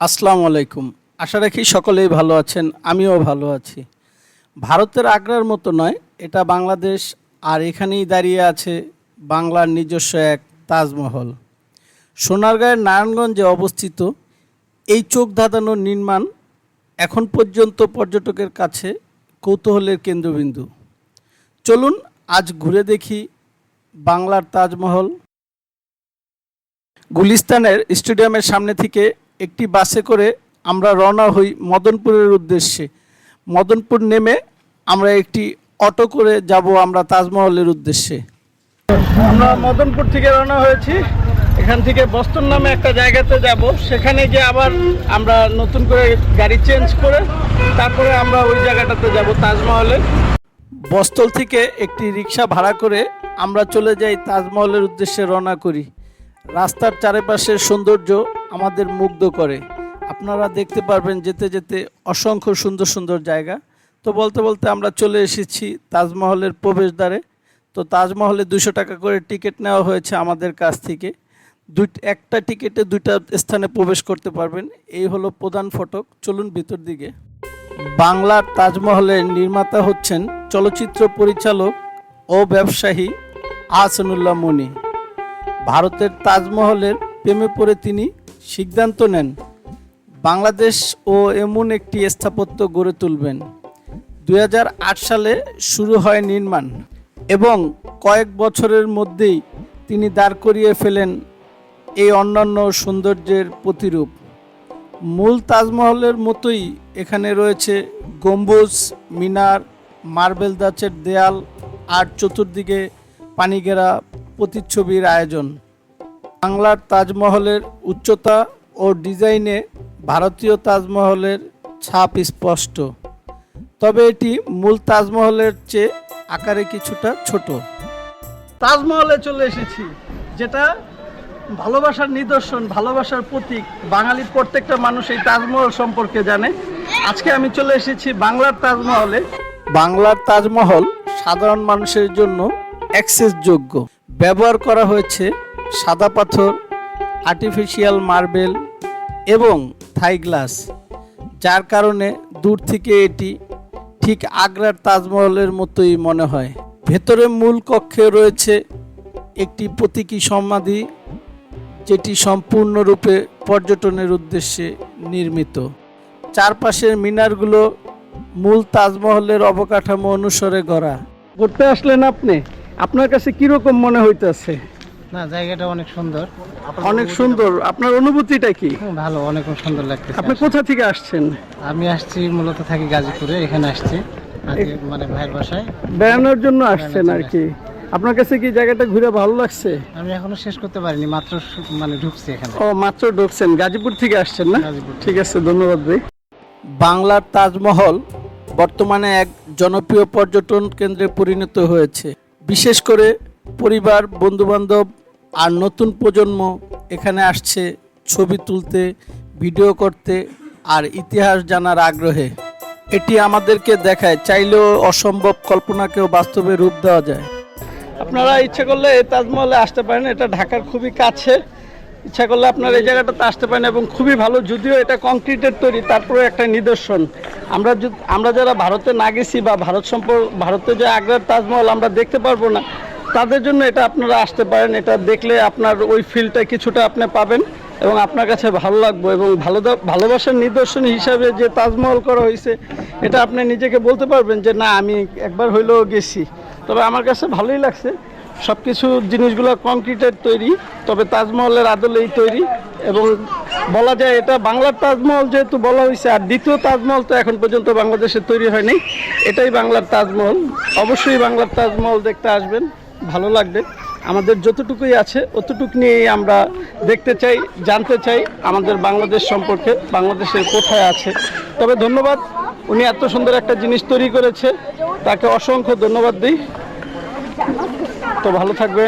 আসসালামু আলাইকুম। আশা রাখি সকলেই ভালো আছেন, আমিও ভালো আছি। ভারতের আগ্রার মতো নয়, এটা বাংলাদেশ, আর এখানেই দাঁড়িয়ে আছে বাংলার নিজস্ব এক তাজমহল। সোনারগাঁয়ের নারায়ণগঞ্জে অবস্থিত এই চোখ ধাঁধানো নির্মাণ এখন পর্যন্ত পর্যটকের কাছে কৌতূহলের কেন্দ্রবিন্দু। চলুন আজ ঘুরে দেখি বাংলার তাজমহল। গুলিস্তানের স্টেডিয়ামের সামনে থেকে একটি বাসে করে আমরা রওনা হই মদনপুরের উদ্দেশ্যে। মদনপুর নেমে আমরা একটি অটো করে যাব আমরা তাজমহলের উদ্দেশ্যে। আমরা মদনপুর থেকে রওনা হয়েছি। এখান থেকে বস্তন নামে একটা জায়গাতে যাব। সেখানে গিয়ে আবার আমরা নতুন করে গাড়ি চেঞ্জ করে তারপরে আমরা ওই জায়গাটাতে যাব তাজমহলে। বস্তল থেকে একটি রিক্সা ভাড়া করে আমরা চলে যাই তাজমহলের উদ্দেশ্যে রওনা করি। রাস্তার চারিপাশের সৌন্দর্য আমাদের মুগ্ধ করে। আপনারা দেখতে পারবেন যেতে যেতে অসংখ্য সুন্দর সুন্দর জায়গা। তো বলতে বলতে আমরা চলে এসেছি তাজমহলের প্রবেশদ্বারে। তো তাজমহলে দুশো টাকা করে টিকিট নেওয়া হয়েছে আমাদের কাছ থেকে। দুই, একটা টিকিটে দুইটা স্থানে প্রবেশ করতে পারবেন। এই হলো প্রধান ফটক। চলুন ভিতর দিকে। বাংলার তাজমহলের নির্মাতা হচ্ছেন চলচ্চিত্র পরিচালক ও ব্যবসায়ী আহসানুল্লাহ মনি। ভারতের তাজমহলের প্রেমে পড়ে তিনি সিদ্ধান্ত নেন, বাংলাদেশ ও এমন একটি স্থাপত্য গড়ে তুলবেন। দু হাজার আট সালে শুরু হয় নির্মাণ এবং কয়েক বছরের মধ্যেই তিনি দাঁড় করিয়ে ফেলেন এই অন্যান্য সৌন্দর্যের প্রতিরূপ। মূল তাজমহলের মতোই এখানে রয়েছে গম্বুজ, মিনার, মার্বেল দাচের দেয়াল, আর চতুর্দিকে পানিঘেরা প্রতিচ্ছবির আয়োজন। বাংলার তাজমহলের উচ্চতা ও ডিজাইনে ভারতীয় তাজমহলের ছাপ স্পষ্ট। তবে এটি মূল তাজমহলের চেয়ে আকারে কিছুটা ছোট। তাজমহলে চলে এসেছি যেটা ভালোবাসার নিদর্শন ভালোবাসার প্রতীক। বাঙালির প্রত্যেকটা মানুষ এই তাজমহল সম্পর্কে জানে। আজকে আমি চলে এসেছি বাংলার তাজমহলে। বাংলার তাজমহল সাধারণ মানুষের জন্য অ্যাক্সেসযোগ্য ব্যবহার করা হয়েছে সাদা পাথর আর্টিফিশিয়াল মার্বেল এবং থাই গ্লাস যার কারণে দূর থেকে এটি ঠিক আগ্রার তাজমহলের মতোই মনে হয়। ভেতরে মূল কক্ষে রয়েছে একটি প্রতীকী সমাধি, যেটি সম্পূর্ণরূপে পর্যটনের উদ্দেশ্যে নির্মিত। চারপাশের মিনারগুলো মূল তাজমহলের অবকাঠামো অনুসারে গড়া। ঘুরতে আসলেন আপনি? আপনার কাছে কীরকম মনে হইতেছে? না জায়গাটা অনেক সুন্দর। অনেক সুন্দর। আপনার অনুভূতিটা কি? ভালো অনেক সুন্দর লাগতেছে আপনি কোথা থেকে আসছেন? আমি আসছি মূলত থাকি গাজীপুরে এখানে আসছি। মানে ভাইয়ের বাসায়। বেড়ানোর জন্য আসছেন আর কি আপনার কাছে কি জায়গাটা ঘুরে ভালো লাগছে? আমি এখনও শেষ করতে পারিনি মাত্র মানে ঢুকছি এখানে। ও মাত্র ঢুকছেন। গাজীপুর থেকে আসছেন না? ঠিক আছে ধন্যবাদ ভাই। বাংলার তাজমহল বর্তমানে এক জনপ্রিয় পর্যটন কেন্দ্রে পরিণত হয়েছে। বিশেষ করে পরিবার বন্ধুবান্ধব আর নতুন প্রজন্ম এখানে আসছে ছবি তুলতে, ভিডিও করতে আর ইতিহাস জানার আগ্রহে। এটি আমাদেরকে দেখায়, চাইলেও অসম্ভব কল্পনাকেও বাস্তবে রূপ দেওয়া যায়। আপনারা ইচ্ছে করলে এই তাজমহলে আসতে পারেন, এটা ঢাকার খুবই কাছে। ইচ্ছা করলে আপনারা এই জায়গাটাতে আসতে পারেন এবং খুবই ভালো, যদিও এটা কংক্রিটের তৈরি তারপরে একটা নিদর্শন। আমরা আমরা যারা ভারতে না গেছি বা ভারত সম্পর্ক ভারতে যে আগ্রার তাজমহল, আমরা দেখতে পারব না। তাদের জন্য এটা আপনারা আসতে পারেন। এটা দেখলে আপনার ওই ফিলটা কিছুটা আপনি পাবেন এবং আপনার কাছে ভালো লাগবে এবং ভালো ভালোবাসার নিদর্শন হিসাবে যে তাজমহল করা হয়েছে, এটা আপনি নিজেকে বলতে পারবেন যে, না, আমি একবার হইলেও গেছি। তবে আমার কাছে ভালোই লাগছে। সব কিছু জিনিসগুলো কংক্রিটের তৈরি, তবে তাজমহলের আদলেই তৈরি এবং বলা যায় এটা বাংলার তাজমহল যেহেতু বলা হয়েছে, আর দ্বিতীয় তাজমহল তো এখন পর্যন্ত বাংলাদেশে তৈরি হয়নি। এটাই বাংলার তাজমহল। অবশ্যই বাংলার তাজমহল দেখতে আসবেন। ভালো লাগবে। আমাদের যতটুকুই আছে, অতটুক নিয়েই আমরা দেখতে চাই, জানতে চাই আমাদের বাংলাদেশ সম্পর্কে, বাংলাদেশের কোথায় আছে। তবে ধন্যবাদ, উনি এত সুন্দর একটা জিনিস তৈরি করেছে, তাকে অসংখ্য ধন্যবাদ দিই। তো ভালো থাকবে